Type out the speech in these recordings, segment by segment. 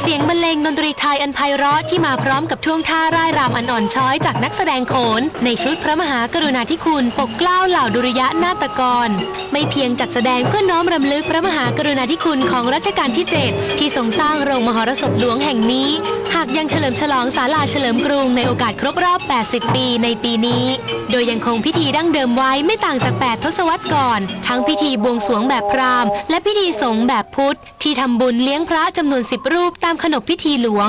เสียงบรรเลงดนตรีไทยอันไพเราะที่มาพร้อมกับท่วงท่าร่ายรำอันอ่อนช้อยจากนักแสดงโขน ในชุดพระมหากรุณาธิคุณปกเกล้าเหล่าดุริยะนาฏกร ไม่เพียงจัดแสดงเพื่อน้อมรำลึกพระมหากรุณาธิคุณของรัชกาลที่ 7 ที่ทรงสร้างโรงมหรสพหลวงแห่งนี้ หากยังเฉลิมฉลองศาลาเฉลิมกรุงในโอกาสครบรอบ 80 ปีในปีนี้ โดยยังคงพิธีดั้งเดิมไว้ไม่ต่างจาก 8 ทศวรรษก่อน ทั้งพิธีบวงสรวงแบบพราหมณ์ และพิธีสงฆ์แบบพุทธ ที่ทำบุญเลี้ยงพระจำนวน 10 รูปตามขนบพิธีหลวง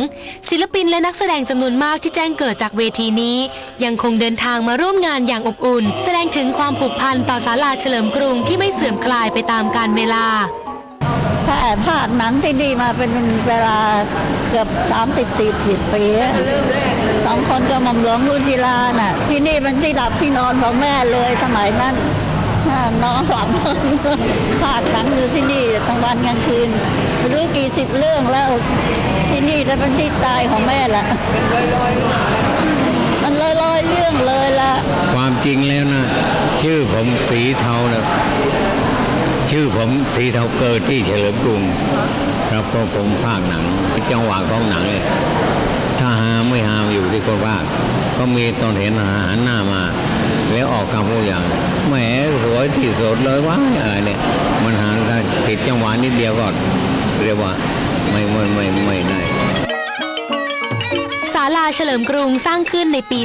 ศิลปินและนักแสดงจำนวนมากที่แจ้งเกิดจากเวทีนี้ ยังคงเดินทางมาร่วมงานอย่างอบอุ่น แสดงถึงความผูกพันต่อศาลาเฉลิมกรุงที่ไม่เสื่อมคลายไปตามกาลเวลาถ้า แอบภาคหนังที่นี่มาเป็นเวลาเกือบ 30 40 ปีสองคนก็มอมหลวงรุจิลาน่ะ ที่นี่เป็นที่หลับที่นอนของแม่เลยสมัยนั้นนอนหลับภาคหนังอยู่ที่นี่ทั้งวันกลางคืนรู้กี่สิบเรื่องแล้วที่นี่จะเป็นที่ตายของแม่ละมันลอยๆเรื่องเลยละความจริงแล้วนะ ชื่อผมสีเทาเนะ ชื่อผมสีเทาเกิดที่เฉลิมกรุงครับก็ผมภาคหนังจังหวะของหนังเนี่ยถ้าหาไม่หาอยู่ที่คนภาคก็มีตอนเห็นหาหันหน้ามา แล้วออกคำพูดอย่างแหมสวยที่สุดเลยว่าอะไรเนี่ยมันหาถ้าผิดจังหวะนิดเดียวก็เรียกว่าไม่ไม่ไม่ไม่ได้ ศาลาเฉลิมกรุงสร้างขึ้นในปี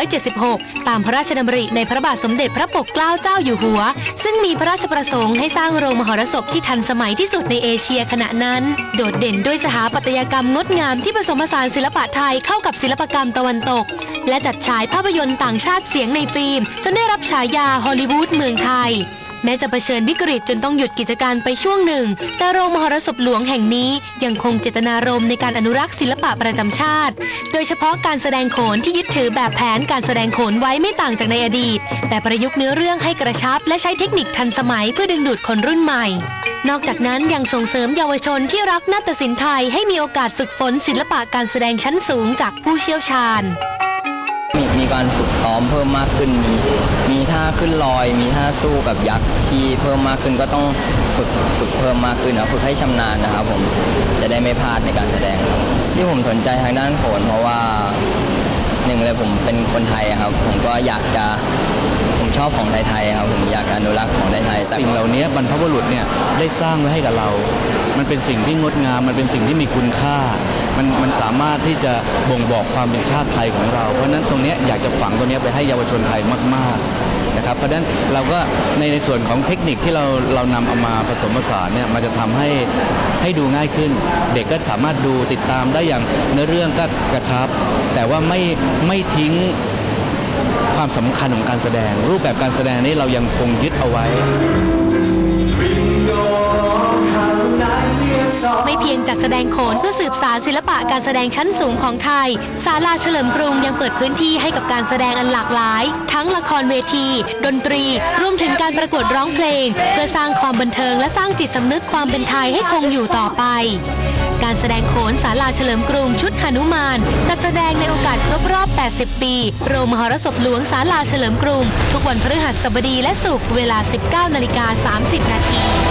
2476 ตามพระราชดำริในพระบาทสมเด็จพระปกเกล้าเจ้าอยู่หัว ซึ่งมีพระราชประสงค์ให้สร้างโรงมหรสพที่ทันสมัยที่สุดในเอเชียขณะนั้น โดดเด่นด้วยสถาปัตยกรรมงดงามที่ผสมผสานศิลปะไทยเข้ากับศิลปกรรมตะวันตก และจัดฉายภาพยนตร์ต่างชาติเสียงในฟิล์ม จนได้รับฉายาฮอลลีวูดเมืองไทย แม้จะเผชิญวิกฤตจนต้องหยุดกิจการไปช่วงหนึ่ง แต่โรงมหรสพหลวงแห่งนี้ยังคงเจตนารมณ์ในการอนุรักษ์ศิลปะประจำชาติ โดยเฉพาะการแสดงโขนที่ยึดถือแบบแผนการแสดงโขนไว้ไม่ต่างจากในอดีต แต่ประยุกต์เนื้อเรื่องให้กระชับ และใช้เทคนิคทันสมัยเพื่อดึงดูดคนรุ่นใหม่ นอกจากนั้นยังส่งเสริมเยาวชนที่รักนาฏศิลป์ไทยให้มีโอกาสฝึกฝนศิลปะการแสดงชั้นสูงจากผู้เชี่ยวชาญ มีมีการฝึกซ้อมเพิ่มมากขึ้น มีมีท่าขึ้นลอย มีท่าสู้กับยักษ์ที่เพิ่มมากขึ้นก็ต้องฝึกฝึกเพิ่มมากขึ้นนะฝึกให้ชำนาญนะครับผมจะได้ไม่พลาดในการแสดง ที่ผมสนใจทางด้านโขนเพราะว่าหนึ่งเลยผมเป็นคนไทยครับ ผมก็อยากจะผมชอบของไทยๆครับผมอยากอนุรักษ์ของไทยๆแต่สิ่งเหล่านี้บรรพบุรุษเนี่ยได้สร้างไว้ให้กับเรา มันเป็นสิ่งที่งดงาม มันเป็นสิ่งที่มีคุณค่า มันมันสามารถที่จะบ่งบอกความเป็นชาติไทยของเรา เพราะนั้นตรงนี้อยากจะฝังตรงนี้ไปให้เยาวชนไทยมาก ๆนะครับ เพราะฉะนั้นเราก็ในในส่วนของเทคนิคที่เราเรานำเอามาผสมผสานเนี่ยมันจะทำให้ให้ดูง่ายขึ้น เด็กก็สามารถดูติดตามได้อย่างเนื้อเรื่องก็กระชับ แต่ว่าไม่ไม่ทิ้งความสำคัญของการแสดง รูปแบบการแสดงนี้เรายังคงยึดเอาไว้ ไม่เพียงจัดแสดงโขนเพื่อสืบสารศิลปะการแสดงชั้นสูงของไทย ศาลาเฉลิมกรุงยังเปิดพื้นที่ให้กับการแสดงอันหลากหลาย ทั้งละครเวที ดนตรี รวมถึงการประกวดร้องเพลง เพื่อสร้างความบันเทิงและสร้างจิตสำนึกความเป็นไทยให้คงอยู่ต่อไป การแสดงโขนศาลาเฉลิมกรุงชุดหนุมาน จัดแสดงในโอกาสครบรอบ 80 ปีโรงมหรสพหลวงศาลาเฉลิมกรุง ทุกวันพฤหัสบดีและศุกร์เวลา 19นาฬิกา30นาที